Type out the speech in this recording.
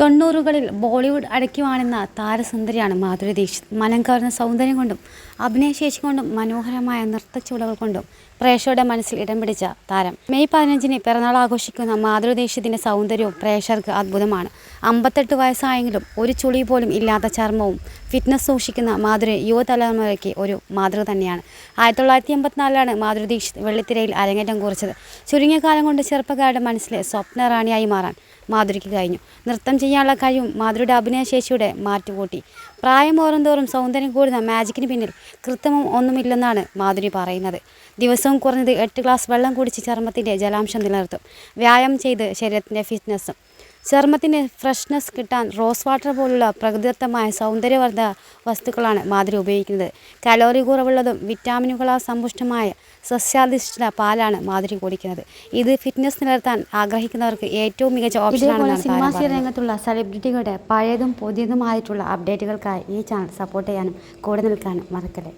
തൊണ്ണൂറുകളിൽ ബോളിവുഡ് അടയ്ക്കുവാണെന്ന താരസുന്ദരിയാണ് മാധുരി ദീക്ഷിത് മനം കവർന്ന സൗന്ദര്യം കൊണ്ടും അഭിനയശേഷി കൊണ്ടും മനോഹരമായ നൃത്തച്ചുവടുകൾ കൊണ്ടും പ്രേക്ഷകരുടെ മനസ്സിൽ ഇടം പിടിച്ച താരം. മെയ് പതിനഞ്ചിന് പിറന്നാൾ ആഘോഷിക്കുന്ന മാധുരി ദീക്ഷിതിന്റെ സൗന്ദര്യവും പ്രേക്ഷകർക്ക് അത്ഭുതമാണ്. അമ്പത്തെട്ട് വയസ്സായെങ്കിലും ഒരു ചുളി പോലും ഇല്ലാത്ത ചർമ്മവും ഫിറ്റ്നസ് സൂക്ഷിക്കുന്ന മാതൃ യുവതലമുറയ്ക്ക് ഒരു മാതൃക തന്നെയാണ്. ആയിരത്തി തൊള്ളായിരത്തി എൺപത്തിനാലിലാണ് മാധുരി ദീക്ഷിത് വെള്ളിത്തിരയിൽ അരങ്ങേറ്റം കുറിച്ചത്. ചുരുങ്ങിയ കാലം കൊണ്ട് ചെറുപ്പക്കാരുടെ മനസ്സിലെ സ്വപ്ന റാണിയായി മാറാൻ മാധുരിക്ക് കഴിഞ്ഞു. നൃത്തം ചെയ്യാനുള്ള കഴിവും മാധുരിയുടെ അഭിനയശേഷിയുടെ മാറ്റുകൂട്ടി. പ്രായം ഓരോന്തോറും സൗന്ദര്യം കൂടുന്ന മാജിക്കിന് പിന്നിൽ കൃത്രിമം ഒന്നുമില്ലെന്നാണ് മാധുരി പറയുന്നത്. ദിവസവും കുറഞ്ഞത് എട്ട് ഗ്ലാസ് വെള്ളം കുടിച്ച് ചർമ്മത്തിന്റെ ജലാംശം നിലനിർത്തും. വ്യായാമം ചെയ്ത് ശരീരത്തിന്റെ ഫിറ്റ്നസ്സും ചർമ്മത്തിന് ഫ്രഷ്നെസ് കിട്ടാൻ റോസ് വാട്ടർ പോലുള്ള പ്രകൃതിദത്തമായ സൗന്ദര്യവർദ്ധ വസ്തുക്കളാണ് മാധുരി ഉപയോഗിക്കുന്നത്. കലോറി കുറവുള്ളതും വിറ്റാമിനുകളാൽ സമ്പുഷ്ടമായ സസ്യാധിഷ്ഠിത പാലാണ് മാധുരി കുടിക്കുന്നത്. ഇത് ഫിറ്റ്നസ് നിലനിർത്താൻ ആഗ്രഹിക്കുന്നവർക്ക് ഏറ്റവും മികച്ച ഓപ്ഷനാണ് സിനിമാ രംഗത്തുള്ള സെലിബ്രിറ്റികളുടെ പഴയതും പുതിയതുമായിട്ടുള്ള അപ്ഡേറ്റുകൾക്കായി ഈ ചാനൽ സപ്പോർട്ട് ചെയ്യാനും കൂടെ നിൽക്കാനും മറക്കല്ലേ?